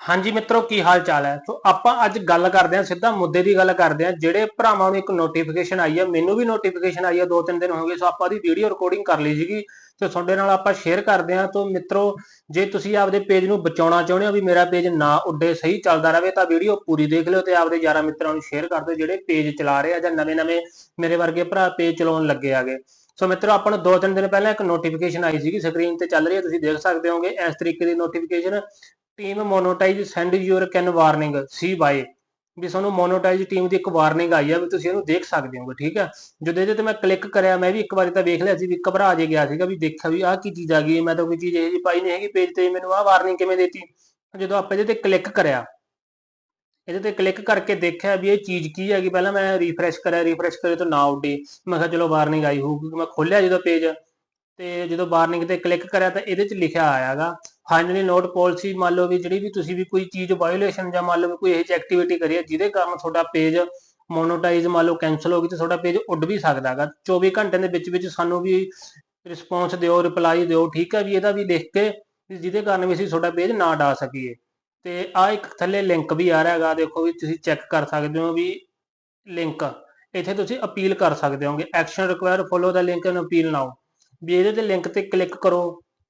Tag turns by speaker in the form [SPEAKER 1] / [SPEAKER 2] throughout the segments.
[SPEAKER 1] ਹਾਂਜੀ ਮਿੱਤਰੋ, ਕੀ ਹਾਲ ਚਾਲ ਹੈ? ਸੋ ਆਪਾਂ ਅੱਜ ਗੱਲ ਕਰਦੇ ਹਾਂ, ਸਿੱਧਾ ਮੁੱਦੇ ਦੀ ਗੱਲ ਕਰਦੇ ਹਾਂ, ਜਿਹੜੇ ਭਰਾਵਾਂ ਨੂੰ ਇੱਕ ਨੋਟੀਫਿਕੇਸ਼ਨ ਆਈ ਹੈ, ਮੈਨੂੰ ਵੀ ਨੋਟੀਫਿਕੇਸ਼ਨ ਆਈ ਹੈ ਦੋ ਤਿੰਨ ਦਿਨ ਹੋ ਗਏ, ਸੋ ਆਪਾਂ ਦੀ ਵੀਡੀਓ ਰਿਕਾਰਡਿੰਗ ਕਰ ਲਈ ਸੀਗੀ, ਤੇ ਤੁਹਾਡੇ ਨਾਲ ਆਪਾਂ ਸ਼ੇਅਰ ਕਰਦੇ ਹਾਂ, ਤੋਂ ਮਿੱਤਰੋ, ਜੇ ਤੁਸੀਂ ਆਪਦੇ ਪੇਜ ਨੂੰ ਬਚਾਉਣਾ ਚਾਹੁੰਦੇ ਹੋ ਵੀ ਮੇਰਾ ਪੇਜ ਨਾ ਉੱਡੇ, ਸਹੀ ਚੱਲਦਾ ਰਹੇ, ਤਾਂ ਵੀਡੀਓ ਪੂਰੀ ਦੇਖ ਲਿਓ ਤੇ ਆਪਦੇ ਯਾਰਾਂ ਮਿੱਤਰਾਂ ਨੂੰ ਸ਼ੇਅਰ ਕਰ ਦਿਓ, ਜਿਹੜੇ ਪੇਜ ਚਲਾ ਰਹੇ ਆ ਜਾਂ ਨਵੇਂ-ਨਵੇਂ ਮੇਰੇ ਵਰਗੇ ਭਰਾ ਪੇਜ ਚਲਾਉਣ ਲੱਗੇ ਆਗੇ ਸੋ ਮਿੱਤਰੋ, ਆਪਾਂ ਨੂੰ ਦੋ ਤਿੰਨ ਦਿਨ ਪਹਿਲਾਂ ਇੱਕ ਨੋਟੀਫਿਕੇਸ਼ਨ ਆਈ ਸੀਗੀ ਸਕਰੀਨ ਤੇ ਚੱਲ ਰਹੀ ਹੈ, ਤੁਸੀਂ ਦੇਖ ਸਕਦੇ ਹੋਗੇ, ਇਸ ਤਰੀਕੇ ਦੀ notification team monetize send your can warning see by ਵੀ ਤੁਹਾਨੂੰ ਮੋਨੋਟਾਈਜ਼ ਟੀਮ ਦੀ ਇੱਕ ਵਾਰਨਿੰਗ ਆਈ ਆ ਵੀ ਤੁਸੀਂ ਇਹਨੂੰ ਦੇਖ ਸਕਦੇ ਹੋਗੇ ਠੀਕ ਆ? ਜਦੋਂ ਇਹਦੇ ਤੇ ਮੈਂ ਕਲਿੱਕ ਕਰਿਆ, ਮੈਂ ਵੀ ਇੱਕ ਵਾਰੀ ਤਾਂ ਵੇਖ ਲਿਆ ਸੀ ਵੀ ਘਬਰਾ ਜੇ ਗਿਆ ਸੀਗਾ ਵੀ ਦੇਖਿਆ ਵੀ ਆਹ ਕੀ ਚੀਜ਼ ਆ ਗਈ, ਮੈਂ ਤਾਂ ਕੋਈ ਚੀਜ਼ ਇਹ ਜੀ ਪਾਈ ਨਹੀਂ ਹੈਗੀ ਪੇਜ ਤੇ ਮੈਨੂੰ ਆਹ ਵਾਰਨਿੰਗ ਕਿਵੇਂ ਦੇਤੀ? ਜਦੋਂ ਆਪਾਂ ਇਹਦੇ ਤੇ ਕਲਿੱਕ ਕਰਿਆ, ਇਹਦੇ ਤੇ ਕਲਿੱਕ ਕਰਕੇ ਦੇਖਿਆ ਵੀ ਇਹ ਚੀਜ਼ ਕੀ ਹੈਗੀ, ਪਹਿਲਾਂ ਮੈਂ ਰੀਫਰੈਸ਼ ਕਰਿਆ ਰੀਫਰੈਸ਼ ਕਰੇ ਤਾਂ ਨਾ ਉੱਡੀ। ਮੈਂ ਕਿਹਾ ਚਲੋ ਵਾਰਨਿੰਗ ਆਈ ਹੋਊਗੀ, ਮੈਂ ਖੋਲਿਆ ਜਦੋਂ ਪੇਜ ਤੇ ਜਦੋਂ ਵਾਰਨਿੰਗ ਤੇ ਕਲਿੱਕ ਕਰਿਆ ਤਾਂ ਇਹਦੇ 'ਚ ਲਿਖਿਆ ਆਇਆਗਾ ਫਾਈਨਲੀ ਨੋਟ ਪਾਲਿਸੀ ਮੰਨ ਲਓ ਵੀ ਜਿਹੜੀ ਵੀ ਤੁਸੀਂ ਵੀ ਕੋਈ ਚੀਜ਼ ਵਾਇਓਲੇਸ਼ਨ ਜਾਂ ਮੰਨ ਲਓ ਕੋਈ ਇਹ ਜਿਹੀ ਐਕਟੀਵਿਟੀ ਕਰੀ ਹੈ, ਜਿਹਦੇ ਕਾਰਨ ਤੁਹਾਡਾ ਪੇਜ ਮੋਨੋਟਾਈਜ਼ ਮੰਨ ਲਓ ਕੈਨਸਲ ਹੋ ਗਈ ਤੇ ਤੁਹਾਡਾ ਪੇਜ ਉੱਡ ਵੀ ਸਕਦਾਗਾ 24 ਘੰਟਿਆਂ ਦੇ ਵਿੱਚ ਵਿੱਚ ਸਾਨੂੰ ਵੀ ਰਿਸਪੌਂਸ ਦਿਓ ਰਿਪਲਾਈ ਦਿਓ, ਠੀਕ ਹੈ ਵੀ ਇਹਦਾ ਵੀ ਲਿਖ ਕੇ ਜਿਹਦੇ ਕਾਰਨ ਵੀ ਅਸੀਂ ਤੁਹਾਡਾ ਪੇਜ ਨਾ ਡਾ ਸਕੀਏ। ਤੇ ਆ ਇੱਕ ਥੱਲੇ ਲਿੰਕ ਵੀ ਆ ਰਿਹਾ ਹੈਗਾ ਦੇਖੋ ਵੀ ਤੁਸੀਂ ਚੈੱਕ ਕਰ ਸਕਦੇ ਹੋ ਵੀ ਲਿੰਕ ਇੱਥੇ ਤੁਸੀਂ ਅਪੀਲ ਕਰ ਸਕਦੇ ਹੋਗੇ। ਐਕਸ਼ਨ ਰਿਕੁਆਇਰ ਫੋਲੋ ਦਾ ਲਿੰਕ ਐਂਡ ਅਪੀਲ ਨਾਓ ਵੀ ਇਹਦੇ ਤੇ ਲਿੰਕ ਤੇ ਕਲਿੱਕ ਕਰੋ।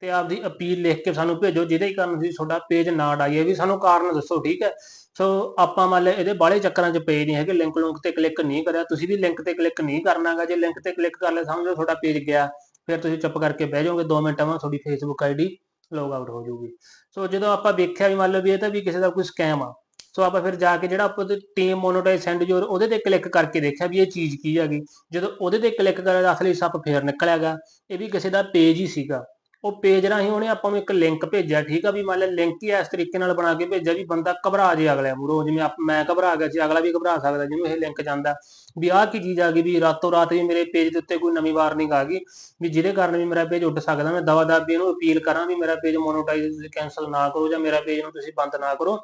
[SPEAKER 1] ਤੇ ਆਪਦੀ ਅਪੀਲ ਲਿਖ ਕੇ ਸਾਨੂੰ ਭੇਜੋ, ਜਿਹਦੇ ਕਾਰਨ ਅਸੀਂ ਤੁਹਾਡਾ ਪੇਜ ਨਾ ਡਾਈਏ ਵੀ ਸਾਨੂੰ ਕਾਰਨ ਦੱਸੋ, ਠੀਕ ਹੈ? ਸੋ ਆਪਾਂ ਮੰਨ ਲੈ ਇਹਦੇ ਬਾਲੇ ਚੱਕਰਾਂ 'ਚ ਪਏ ਨਹੀਂ ਹੈਗੇ ਲਿੰਕ ਲੁੰਕ ਤੇ ਕਲਿੱਕ ਨਹੀਂ ਕਰਿਆ। ਤੁਸੀਂ ਵੀ ਲਿੰਕ ਤੇ ਕਲਿੱਕ ਨਹੀਂ ਕਰਨਾਗਾ ਜੇ ਲਿੰਕ ਤੇ ਕਲਿੱਕ ਕਰ ਲਿਆ, ਸਮਝੋ ਤੁਹਾਡਾ ਪੇਜ ਗਿਆ। ਫਿਰ ਤੁਸੀਂ ਚੁੱਪ ਕਰਕੇ ਬਹਿ ਜਾਓਗੇ 2 ਮਿੰਟਾਂ ਬਾਅਦ ਤੁਹਾਡੀ ਫੇਸਬੁੱਕ ਆਈਡੀ ਲੌਗ ਆਊਟ ਹੋ ਜਾਊਗੀ। ਸੋ ਜਦੋਂ ਆਪਾਂ ਵੇਖਿਆ ਵੀ ਮੰਨ ਲਓ ਵੀ ਇਹ ਤਾਂ ਵੀ ਕਿਸੇ ਦਾ ਕੋਈ ਸਕੈਮ ਆ। ਸੋ ਆਪਾਂ ਫਿਰ ਜਾ ਕੇ ਜਿਹੜਾ ਆਪਾਂ ਤੇ ਟੀਮ ਮੋਨੋਟਾਈਜ਼ ਸੈਂਡ ਜੋਰ ਉਹਦੇ ਤੇ ਕਲਿੱਕ ਕਰਕੇ ਦੇਖਿਆ ਵੀ ਇਹ ਚੀਜ਼ ਕੀ ਹੈਗੀ। ਜਦੋਂ ਉਹਦੇ ਤੇ ਕਲਿੱਕ ਕਰਿਆ ਅਸਲੀ ਸੱਪ ਫੇਰ ਨਿਕਲਿਆਗਾ ਇਹ ਵੀ ਕਿਸੇ ਦਾ ਪੇਜ ਹੀ ਸੀਗਾ। ਉਹ ਪੇਜ ਰਾਹੀਂ ਉਹਨੇ ਆਪਾਂ ਨੂੰ ਇੱਕ ਲਿੰਕ ਭੇਜਿਆ, ਠੀਕ ਆ ਵੀ ਮੰਨ ਲੈ ਲਿੰਕ ਹੀ ਇਸ ਤਰੀਕੇ ਨਾਲ ਬਣਾ ਕੇ ਭੇਜਿਆ ਵੀ ਬੰਦਾ ਘਬਰਾ ਜੇ ਅਗਲੇ ਮੂਰੋ ਜਿਵੇਂ ਮੈਂ ਘਬਰਾ ਗਿਆ ਸੀ, ਅਗਲਾ ਵੀ ਘਬਰਾ ਸਕਦਾ, ਜਿਹਨੂੰ ਇਹ ਲਿੰਕ ਜਾਂਦਾ। ਵੀ ਆਹ ਕੀ ਚੀਜ਼ ਆ ਗਈ, ਵੀ ਰਾਤੋਂ ਰਾਤ ਵੀ ਮੇਰੇ ਪੇਜ ਦੇ ਉੱਤੇ ਕੋਈ ਨਵੀਂ ਵਾਰਨਿੰਗ ਆ ਗਈ, ਵੀ ਜਿਹਦੇ ਕਾਰਨ ਵੀ ਮੇਰਾ ਪੇਜ ਉੱਡ ਸਕਦਾ, ਮੈਂ ਦਵਾ ਦਵਾ ਵੀ ਇਹਨੂੰ ਅਪੀਲ ਕਰਾਂ ਵੀ ਮੇਰਾ ਪੇਜ ਮੋਨੋਟਾਈਜ਼ ਤੁਸੀਂ ਕੈਨਸਲ ਨਾ ਕਰੋ ਜਾਂ ਮੇਰਾ ਪੇਜ ਨੂੰ ਤੁਸੀਂ ਬੰਦ ਨਾ ਕਰੋ।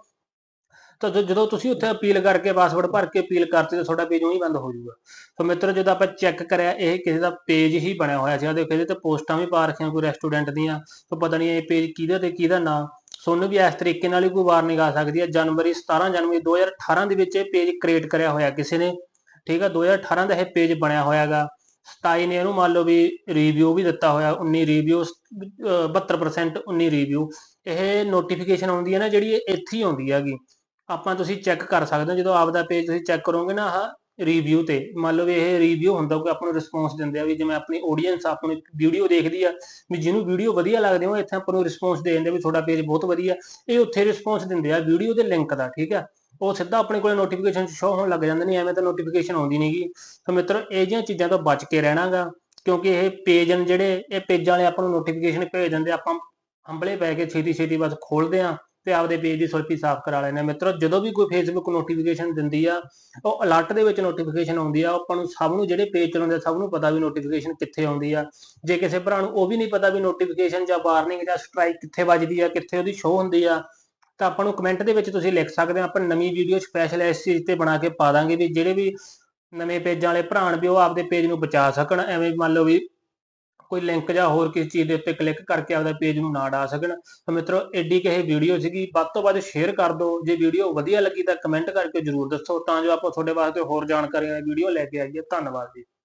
[SPEAKER 1] ਤਾਂ ਜਦੋਂ ਤੁਸੀਂ ਉੱਥੇ ਅਪੀਲ ਕਰਕੇ ਪਾਸਵਰਡ ਭਰ ਕੇ ਅਪੀਲ ਕਰਤੇ ਤਾਂ ਤੁਹਾਡਾ ਪੇਜ ਉਹੀ ਬੰਦ ਹੋ ਜਾਊਗਾ। ਤਾਂ ਮਿੱਤਰੋ, ਜਦੋਂ ਆਪਾਂ ਚੈੱਕ ਕਰਿਆ, ਇਹ ਕਿਸੇ ਦਾ ਪੇਜ ਹੀ ਬਣਿਆ ਹੋਇਆ ਸੀ ਆ ਦੇਖੋ, ਇਹਦੇ ਤੇ ਪੋਸਟਾਂ ਵੀ ਪਾ ਰੱਖੀਆਂ ਕੋਈ ਰੈਸਟੋਰੈਂਟ ਦੀਆਂ। ਤਾਂ ਪਤਾ ਨਹੀਂ ਇਹ ਪੇਜ ਕਿਹਦਾ ਤੇ ਕਿਹਦਾ ਨਾਂ। ਸੋਨੂੰ ਵੀ ਇਸ ਤਰੀਕੇ ਨਾਲ ਹੀ ਕੋਈ ਵਾਰਨਿੰਗ ਆ ਸਕਦੀ ਹੈ। ਜਨਵਰੀ 17 ਜਨਵਰੀ 2018 ਦੇ ਵਿੱਚ ਇਹ ਪੇਜ ਕ੍ਰੀਏਟ ਕਰਿਆ ਹੋਇਆ ਕਿਸੇ ਨੇ। ਠੀਕ ਆ 2018 ਦਾ ਇਹ ਪੇਜ ਬਣਿਆ ਹੋਇਆਗਾ। 27 ਨੇ ਇਹਨੂੰ ਮੰਨ ਲਓ ਵੀ ਰਿਵਿਊ ਵੀ ਦਿੱਤਾ ਹੋਇਆ 19 ਰਿਵਿਊ 72% 19 ਰਿਵਿਊ ਇਹ ਨੋਟੀਫਿਕੇਸ਼ਨ ਆਉਂਦੀ ਹੈ ਨਾ ਜਿਹੜੀ ਇੱਥੇ ਹੀ ਆਉਂਦੀ ਹੈਗੀ। ਆਪਾਂ ਤੁਸੀਂ ਚੈੱਕ ਕਰ ਸਕਦੇ ਹੋ, ਜਦੋਂ ਆਪਦਾ ਪੇਜ ਤੁਸੀਂ ਚੈੱਕ ਕਰੋਗੇ ਨਾ ਆਹ ਰਿਵਿਊ ਤੇ, ਮੰਨ ਲਓ ਵੀ ਇਹ ਰਿਵਿਊ ਹੁੰਦਾ ਕੋਈ ਆਪਾਂ ਨੂੰ ਰਿਸਪੌਂਸ ਦਿੰਦੇ ਆ ਵੀ ਜਿਵੇਂ ਆਪਣੀ ਆਡੀਅנס ਆਪਾਂ ਨੂੰ ਵੀਡੀਓ ਦੇਖਦੀ ਆ, ਵੀ ਜਿਹਨੂੰ ਵੀਡੀਓ ਵਧੀਆ ਲੱਗਦੀ ਉਹ ਇੱਥੇ ਆਪਾਂ ਨੂੰ ਰਿਸਪੌਂਸ ਦੇ ਦਿੰਦੇ ਵੀ ਤੁਹਾਡਾ ਪੇਜ ਬਹੁਤ ਵਧੀਆ। ਇਹ ਉੱਥੇ ਰਿਸਪੌਂਸ ਦਿੰਦੇ ਆ ਵੀਡੀਓ ਦੇ ਲਿੰਕ ਦਾ, ਠੀਕ ਆ? ਉਹ ਸਿੱਧਾ ਆਪਣੇ ਕੋਲੇ ਨੋਟੀਫਿਕੇਸ਼ਨ ਸ਼ੋ ਹੋਣ ਲੱਗ ਜਾਂਦੇ ਨੇ, ਐਵੇਂ ਤਾਂ ਨੋਟੀਫਿਕੇਸ਼ਨ ਆਉਂਦੀ ਨਹੀਂਗੀ ਤਾਂ ਮਿੱਤਰੋ, ਇਹ ਜਿਹੀਆਂ ਚੀਜ਼ਾਂ ਤੋਂ ਬਚ ਕੇ ਰਹਿਣਾਗਾ, ਕਿਉਂਕਿ ਇਹ ਪੇਜ ਨੇ ਜਿਹੜੇ, ਇਹ ਪੇਜਾਂ ਵਾਲੇ ਆਪਾਂ ਨੂੰ ਨੋਟੀਫਿਕੇਸ਼ਨ ਭੇਜ ਦਿੰਦੇ ਆਪਾਂ ਹੰਬਲੇ ਪੈ ਕੇ ਛੇਤੀ ਛੇਤੀ ਬਸ ਖੋਲਦੇ ਆ। ਤੇ ਆਪਦੇ ਪੇਜ ਦੀ ਸੁਰਪੀ ਸਾਫ਼ ਕਰਾ ਲੈਣੇ ਮਿੱਤਰੋ, ਜਦੋਂ ਵੀ ਕੋਈ ਫੇਸਬੁੱਕ ਨੋਟੀਫਿਕੇਸ਼ਨ ਦਿੰਦੀ ਆ, ਉਹ ਅਲਰਟ ਦੇ ਵਿੱਚ ਨੋਟੀਫਿਕੇਸ਼ਨ ਆਉਂਦੀ ਆ। ਆਪਾਂ ਨੂੰ ਸਭ ਨੂੰ ਜਿਹੜੇ ਪੇਜ ਚਲਾਉਂਦੇ ਸਭ ਨੂੰ ਪਤਾ ਵੀ ਨੋਟੀਫਿਕੇਸ਼ਨ ਕਿੱਥੇ ਆਉਂਦੀ ਆ। ਜੇ ਕਿਸੇ ਭਰਾ ਨੂੰ ਉਹ ਵੀ ਨਹੀਂ ਪਤਾ ਵੀ ਨੋਟੀਫਿਕੇਸ਼ਨ ਜਾਂ ਵਾਰਨਿੰਗ ਜਾਂ ਸਟ੍ਰਾਈਕ ਕਿੱਥੇ ਵੱਜਦੀ ਆ, ਕਿੱਥੇ ਉਹਦੀ ਸ਼ੋ ਹੁੰਦੀ ਆ, ਤਾਂ ਆਪਾਂ ਨੂੰ ਕਮੈਂਟ ਦੇ ਵਿੱਚ ਤੁਸੀਂ ਲਿਖ ਸਕਦੇ ਆ। ਆਪਾਂ ਨਵੀਂ ਵੀਡੀਓ ਸਪੈਸ਼ਲ ਇਸ ਚੀਜ਼ ਤੇ ਬਣਾ ਕੇ ਪਾ ਦਾਂਗੇ ਵੀ ਜਿਹੜੇ ਵੀ ਨਵੇਂ ਪੇਜਾਂ ਵਾਲੇ ਭਰਾਣ ਵੀ ਉਹ ਆਪਦੇ ਪੇਜ ਨੂੰ ਬਚਾ ਸਕਣ। ਐਵੇਂ ਮੰਨ ਲਓ ਵੀ ਕੋਈ ਲਿੰਕ ਜਾਂ ਹੋਰ ਕਿਸੇ ਚੀਜ਼ ਦੇ ਉੱਤੇ ਕਲਿੱਕ ਕਰਕੇ ਆਪਦਾ ਪੇਜ ਨੂੰ ਨਾ ਡਾ ਸਕਣ। ਤਾਂ ਮਿੱਤਰੋ ਐਡੀ ਕਿ ਇਹ ਵੀਡੀਓ ਸੀਗੀ। ਵੱਧ ਤੋਂ ਵੱਧ ਸ਼ੇਅਰ ਕਰ ਦਿਓ। ਜੇ ਵੀਡੀਓ ਵਧੀਆ ਲੱਗੀ ਤਾਂ ਕਮੈਂਟ ਕਰਕੇ ਜਰੂਰ ਦੱਸੋ। ਤਾਂ ਜੋ ਆਪਾਂ ਤੁਹਾਡੇ ਵਾਸਤੇ ਹੋਰ ਜਾਣਕਾਰੀ ਦੀ ਵੀਡੀਓ ਲੈ ਕੇ ਆਈਏ। ਧੰਨਵਾਦ ਜੀ।